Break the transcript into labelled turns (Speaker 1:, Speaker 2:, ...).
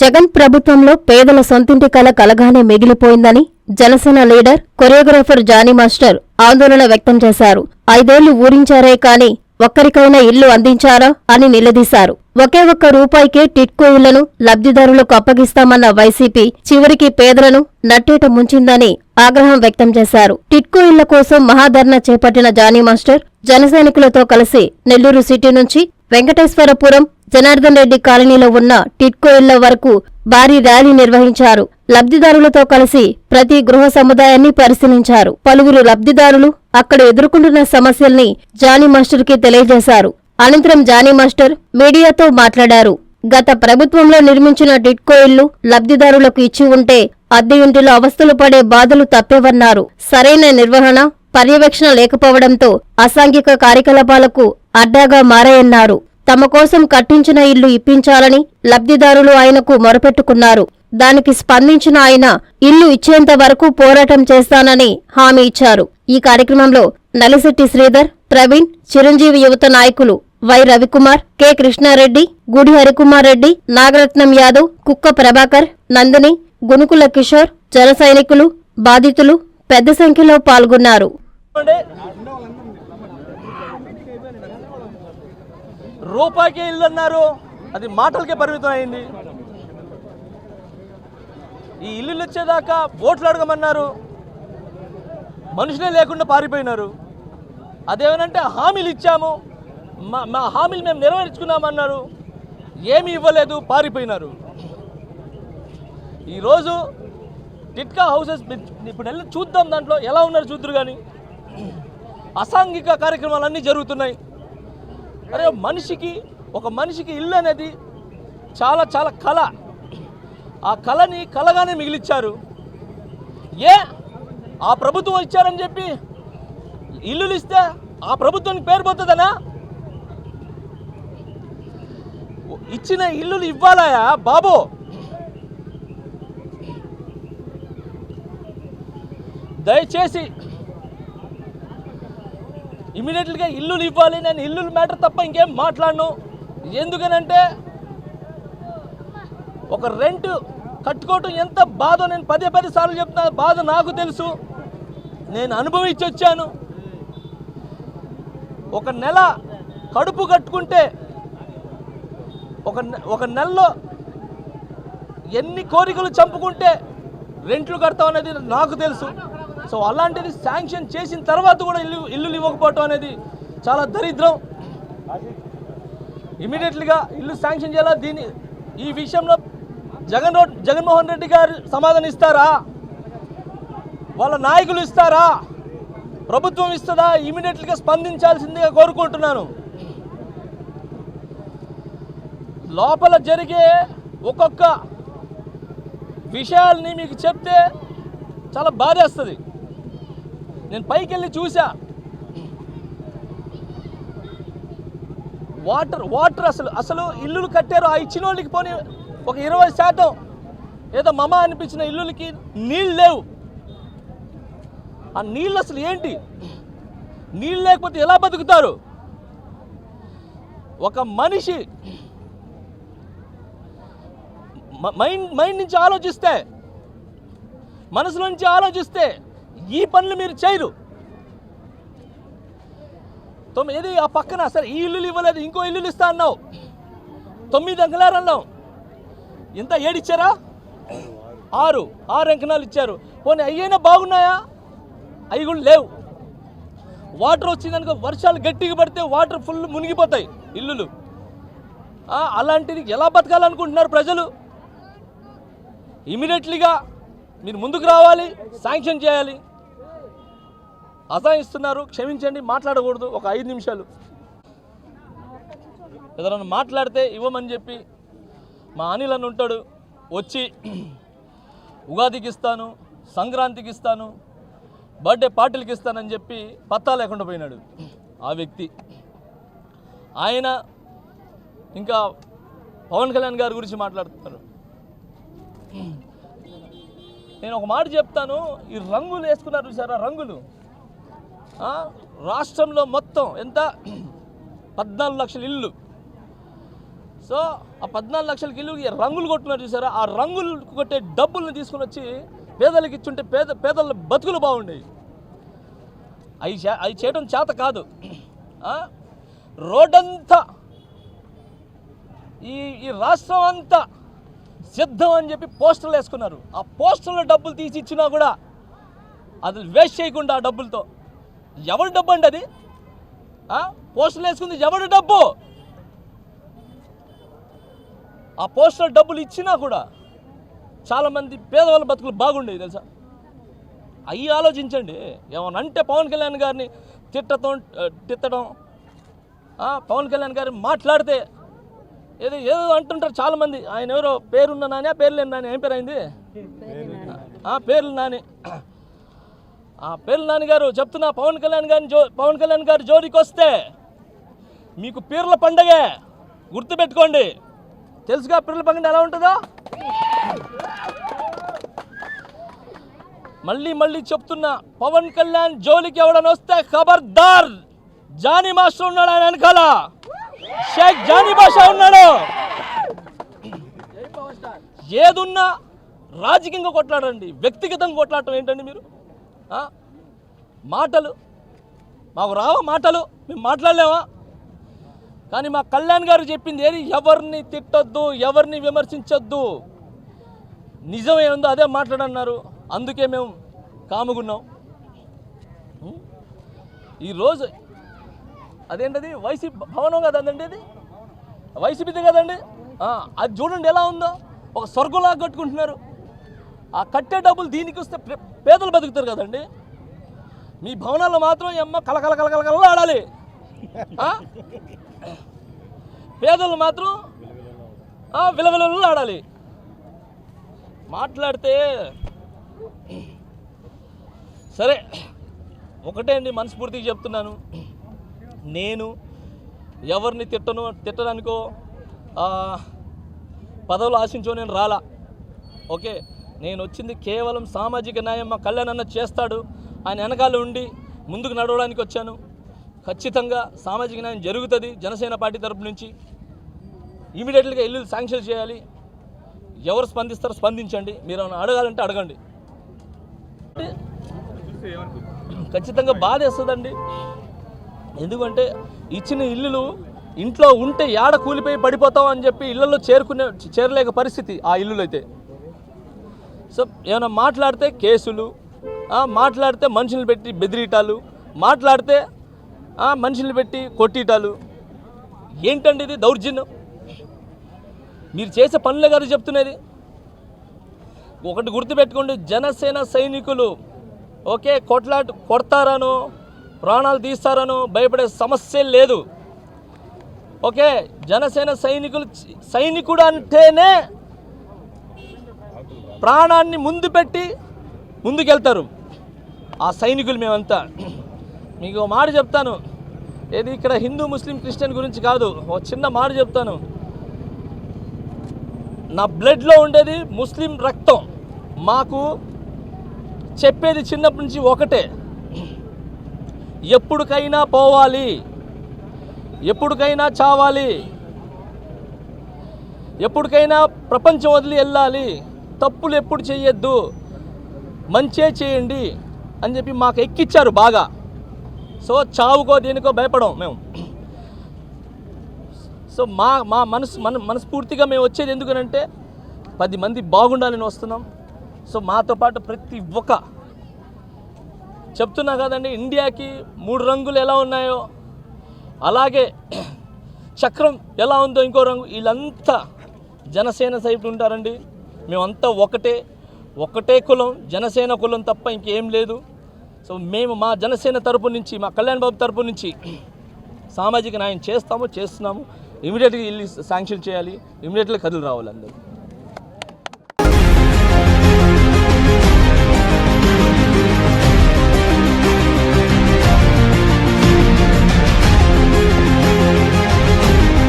Speaker 1: జగన్ ప్రభుత్వంలో పేదల సొంతింటి కల కలగానే మిగిలిపోయిందని Janasena leader choreographer Jani master ఆందోళన వ్యక్తం చేశారు. ఐదేళ్ళు ఊరించారే కాని ఒక్కరికైనా ఇల్లు అందించారా అని నిలదీశారు. ఒకే ఒక్క రూపాయికే టిట్కో ఇళ్ళను లబ్ధిదారులకు అప్పగిస్తామన్న వైసీపీ చివరికి పేదలను నట్టేట ముంచిందని ఆగ్రహం వ్యక్తం చేశారు. టిట్కో ఇళ్ళ కోసం మహాధర్నా చేపట్టిన జానీ మాస్టర్ జనసైనికులతో కలిసి నెల్లూరు సిటీ నుంచి వెంకటేశ్వరపురం జనార్దన్ రెడ్డి కాలనీలో ఉన్న టిట్కో ఇళ్ళ వరకు భారీ ర్యాలీ నిర్వహించారు. లబ్ధిదారులతో కలిసి ప్రతి గృహ సముదాయాన్ని పరిశీలించారు. పలువురు లబ్ధిదారులు అక్కడ ఎదుర్కొంటున్న సమస్యల్ని జానీ మాస్టర్కి తెలియజేశారు. అనంతరం జానీ మాస్టర్ మీడియాతో మాట్లాడారు. గత ప్రభుత్వంలో నిర్మించిన టిట్కో ఇళ్ళు లబ్ధిదారులకు ఇచ్చి ఉంటే అద్దె ఇంటిలో అవస్థలు పడే బాధలు తప్పేవన్నారు. సరైన నిర్వహణ పర్యవేక్షణ లేకపోవడంతో అసాంఘిక కార్యకలాపాలకు అడ్డాగా మారాయన్నారు. తమ కోసం కట్టించిన ఇల్లు ఇప్పించాలని లబ్ధిదారులు ఆయనకు మొరపెట్టుకున్నారు. దానికి స్పందించిన ఆయన ఇల్లు ఇచ్చేంత వరకు పోరాటం చేస్తానని హామీ ఇచ్చారు. ఈ కార్యక్రమంలో నలిశెట్టి శ్రీధర్ ప్రవీణ్ చిరంజీవి యువత నాయకులు వై రవికుమార్ కె కృష్ణారెడ్డి గుడి హరికుమార్ రెడ్డి నాగరత్నం యాదవ్ కుక్క ప్రభాకర్ నందిని గునుకుల కిషోర్ జన సైనికులు బాధితులు పెద్ద సంఖ్యలో పాల్గొన్నారు.
Speaker 2: రూపాయికే ఇల్లు అన్నారు అది మాటలకే పరిమితం అయింది. ఈ ఇల్లులు వచ్చేదాకా ఓట్లు అడగమన్నారు. మనుషులే లేకుండా పారిపోయినారు. అదేమనంటే హామీలు ఇచ్చాము. మా మా హామీలు మేము నెరవేర్చుకున్నామన్నారు. ఏమీ ఇవ్వలేదు పారిపోయినారు. ఈరోజు టిట్కా హౌసెస్ ఇప్పుడు వెళ్ళి చూద్దాం దాంట్లో ఎలా ఉన్నారు చూద్దరు కానీ అసాంఘిక కార్యక్రమాలన్నీ జరుగుతున్నాయి. అరే మనిషికి ఒక మనిషికి ఇల్లు అనేది చాలా చాలా కళ. ఆ కళని కళగానే మిగిలిచ్చారు. ఏ? ఆ ప్రభుత్వం ఇచ్చారని చెప్పి ఇల్లులు ఇస్తే ఆ ప్రభుత్వానికి పేరు పోతుందనా? ఇచ్చిన ఇల్లులు ఇవ్వాలయా? బాబు! దయచేసి ఇమీడియట్లీగా ఇల్లులు ఇవ్వాలి నేను ఇల్లులు మ్యాటర్ తప్ప ఇంకేం మాట్లాడను. ఎందుకనంటే ఒక రెంట్ కట్టుకోవటం ఎంత బాధో నేను పదే పది సార్లు చెప్తున్నా బాధ నాకు తెలుసు. నేను అనుభవించి వచ్చాను. ఒక నెల కడుపు కట్టుకుంటే ఒక ఒక నెలలో ఎన్ని కోరికలు చంపుకుంటే రెంట్లు కడతాం అనేది నాకు తెలుసు. సో అలాంటిది శాంక్షన్ చేసిన తర్వాత కూడా ఇల్లు ఇల్లులు ఇవ్వకపోవటం అనేది చాలా దరిద్రం. ఇమీడియట్లీగా ఇల్లు శాంక్షన్ చేయాలా? దీని ఈ విషయంలో జగన్ జగన్మోహన్ రెడ్డి గారు సమాధానం ఇస్తారా? వాళ్ళ నాయకులు ఇస్తారా? ప్రభుత్వం ఇస్తుందా? ఇమీడియట్లీగా స్పందించాల్సిందిగా కోరుకుంటున్నాను. లోపల జరిగే ఒక్కొక్క విషయాల్ని మీకు చెప్తే చాలా బాధేస్తుంది నేను పైకి వెళ్ళి చూసా వాటర్ వాటర్ అసలు అసలు ఇల్లులు కట్టారు. ఆ ఇచ్చిన వాళ్ళకి పోనీ ఒక ఇరవై శాతం ఏదో మమ అనిపించిన ఇల్లులకి నీళ్ళు లేవు. ఆ నీళ్ళు అసలు ఏంటి? నీళ్ళు లేకపోతే ఎలా బతుకుతారు? ఒక మనిషి మైండ్ మైండ్ నుంచి ఆలోచిస్తే మనసులో నుంచి ఆలోచిస్తే ఈ పనులు మీరు చేయరు. తొమ్మిది ఏది ఆ పక్కన? సరే ఈ ఇల్లులు ఇవ్వలేదు ఇంకో ఇల్లులు ఇస్తా అన్నావు. తొమ్మిది అంకలారు అన్నావు? ఇంత ఏడిచ్చారా? ఆరు. ఆరు అంకణాలు ఇచ్చారు. పోనీ అయ్యైనా బాగున్నాయా? అవి కూడా లేవు. వాటర్ వచ్చిందనుకో వర్షాలు గట్టిగా పడితే వాటర్ ఫుల్ మునిగిపోతాయి ఇల్లులు. అలాంటిది ఎలా బతకాలనుకుంటున్నారు ప్రజలు? ఇమీడియట్లీగా మీరు ముందుకు రావాలి శాంక్షన్ చేయాలి. అసహిస్తున్నారు క్షమించండి మాట్లాడకూడదు ఒక ఐదు నిమిషాలు. ఏదైనా మాట్లాడితే ఇవ్వమని చెప్పి మా అనిల్ అని ఉంటాడు వచ్చి ఉగాదికి ఇస్తాను సంక్రాంతికి ఇస్తాను బర్త్డే పార్టీలకి ఇస్తానని చెప్పి పత్తా లేకుండా పోయినాడు ఆ వ్యక్తి. ఆయన ఇంకా పవన్ కళ్యాణ్ గారి గురించి మాట్లాడుతున్నారు. నేను ఒక మాట చెప్తాను. ఈ రంగులు వేసుకున్నారు చూసారా? రంగులు. రాష్ట్రంలో మొత్తం ఎంత? పద్నాలుగు లక్షల ఇల్లు. సో ఆ పద్నాలుగు లక్షలకి ఇల్లు ఈ రంగులు కొట్టున్నారు చూసారా? ఆ రంగులు కొట్టే డబ్బుల్ని తీసుకుని వచ్చి పేదలకు ఇచ్చుంటే పేద పేదల బతుకులు బాగుండేవి. అవి అవి చేయడం చేత కాదు. రోడ్డంతా ఈ ఈ రాష్ట్రం అంతా సిద్ధం అని చెప్పి పోస్టర్లు వేసుకున్నారు. ఆ పోస్టర్లో డబ్బులు తీసి ఇచ్చినా కూడా అది వేస్ట్ చేయకుండా ఆ డబ్బులతో. ఎవరి డబ్బు అండి అది? పోస్టర్లు వేసుకుంది ఎవరి డబ్బు? ఆ పోస్టర్ డబ్బులు ఇచ్చినా కూడా చాలామంది పేదవాళ్ళ బతుకులు బాగుండేవి తెలుసా? అవి ఆలోచించండి. ఏమన్నా అంటే పవన్ కళ్యాణ్ గారిని తిట్టడం తిట్టడం పవన్ కళ్యాణ్ గారిని మాట్లాడితే ఏదో ఏదో అంటుంటారు చాలామంది. ఆయన ఎవరో పేరున్న నాని పేరు లేని నాని ఏం పేరు అయింది? ఆ, పేర్లు నాని. ఆ పేర్లు నాని గారు చెప్తున్నా పవన్ కళ్యాణ్ గారిని జో పవన్ కళ్యాణ్ గారి జోలికి వస్తే మీకు పీర్ల పండగే గుర్తుపెట్టుకోండి. తెలుసుగా పీర్ల పండుగ ఎలా ఉంటుందో? మళ్ళీ మళ్ళీ చెప్తున్నా పవన్ కళ్యాణ్ జోలికి ఎవడని వస్తే ఖబర్దార్. జానీ మాస్టర్ ఉన్నాడు ఆయన వెనకాల. షేక్ జానీ బాషా ఉన్నాడు. ఏదున్నా రాజకీయంగా కొట్లాడండి. వ్యక్తిగతంగా కొట్లాడటం ఏంటండి మీరు? మాటలు. మాకు రావా మాటలు? మేము మాట్లాడలేమా కానీ మా కళ్యాణ్ గారు చెప్పింది ఏది? ఎవరిని తిట్టొద్దు ఎవరిని విమర్శించొద్దు. నిజం ఏముందో అదే మాట్లాడన్నారు. అందుకే మేము కాముగున్నాం? ఈరోజు అదేంటది? వైసీపీ భవనం కదండి అది వైసీపీది కదండి? అది చూడండి ఎలా ఉందో. ఒక స్వర్గంలా కట్టుకుంటున్నారు. ఆ కట్టే డబ్బులు దీనికి వస్తే పేదలు బతుకుతారు కదండి. మీ భవనాల్లో మాత్రం ఎమ్మ కలకల కలకల కల ఆడాలి. పేదలు మాత్రం విలవిలలో ఆడాలి. మాట్లాడితే సరే ఒకటే అండి మనస్ఫూర్తిగా చెప్తున్నాను. నేను ఎవరిని తిట్టను తిట్టడానికో పదవులు ఆశించో నేను రాలా. ఓకే? నేను వచ్చింది కేవలం సామాజిక న్యాయం మా కళ్యాణ్ అన్న చేస్తాడు. ఆయన వెనకాల ఉండి ముందుకు నడవడానికి వచ్చాను. ఖచ్చితంగా సామాజిక న్యాయం జరుగుతుంది జనసేన పార్టీ తరపు నుంచి. ఇమీడియట్గా ఇల్లు శాంక్షన్ చేయాలి. ఎవరు స్పందిస్తారో స్పందించండి. మీరు ఏమైనా అడగాలంటే అడగండి. ఖచ్చితంగా బాధ వేస్తుందండి ఎందుకంటే ఇచ్చిన ఇల్లులు ఇంట్లో ఉంటే ఏడ కూలిపోయి పడిపోతాం అని చెప్పి ఇళ్ళల్లో చేరుకునే చేరలేక పరిస్థితి ఆ ఇల్లులు అయితే. సో ఏమైనా మాట్లాడితే కేసులు మాట్లాడితే మనుషులు పెట్టి బెదిరీటాలు మాట్లాడితే మనుషులు పెట్టి కొట్టిటాలు. ఏంటండి ఇది దౌర్జన్యం? మీరు చేసే పనులే కాదు చెప్తున్నది. ఒకటి గుర్తుపెట్టుకోండి జనసేన సైనికులు ఓకే కొట్లాట కొడతారనో ప్రాణాలు తీస్తారను భయపడే సమస్య లేదు. ఓకే జనసేన సైనికులు సైనికుడు అంటేనే ప్రాణాన్ని ముందు పెట్టి ముందుకెళ్తారు. ఆ సైనికులు మేమంతా. మీకు మాట చెప్తాను. ఏది ఇక్కడ హిందూ ముస్లిం క్రిస్టియన్ గురించి కాదు. ఒక చిన్న మాట చెప్తాను. నా బ్లడ్లో ఉండేది ముస్లిం రక్తం. మాకు చెప్పేది చిన్నప్పటి నుంచి ఒకటే. ఎప్పుడికైనా పోవాలి. ఎప్పుడికైనా చావాలి. ఎప్పటికైనా ప్రపంచం వదిలి వెళ్ళాలి. తప్పులు ఎప్పుడు చేయొద్దు. మంచే చేయండి అని చెప్పి మాకు ఎక్కిచ్చారు బాగా. సో చావుకో దేనికో భయపడం మేము. సో మా మా మనసు మన మనస్ఫూర్తిగా మేము వచ్చేది ఎందుకనంటే పది మంది బాగుండాలని వస్తున్నాం. సో మాతో పాటు ప్రతి ఒక్క చెప్తున్నా కదండి ఇండియాకి మూడు రంగులు ఎలా ఉన్నాయో అలాగే చక్రం ఎలా ఉందో ఇంకో రంగు వీళ్ళంతా జనసేన సైపు ఉంటారండి. మేమంతా ఒకటే ఒకటే కులం జనసేన కులం తప్ప ఇంకేం లేదు. సో మేము మా జనసేన తరపు నుంచి మా కళ్యాణ్ బాబు తరపు నుంచి సామాజిక న్యాయం చేస్తాము చేస్తున్నాము. ఇమీడియట్గా వెళ్ళి శాంక్షన్ చేయాలి ఇమీడియట్గా కదులు రావాలి అందరూ.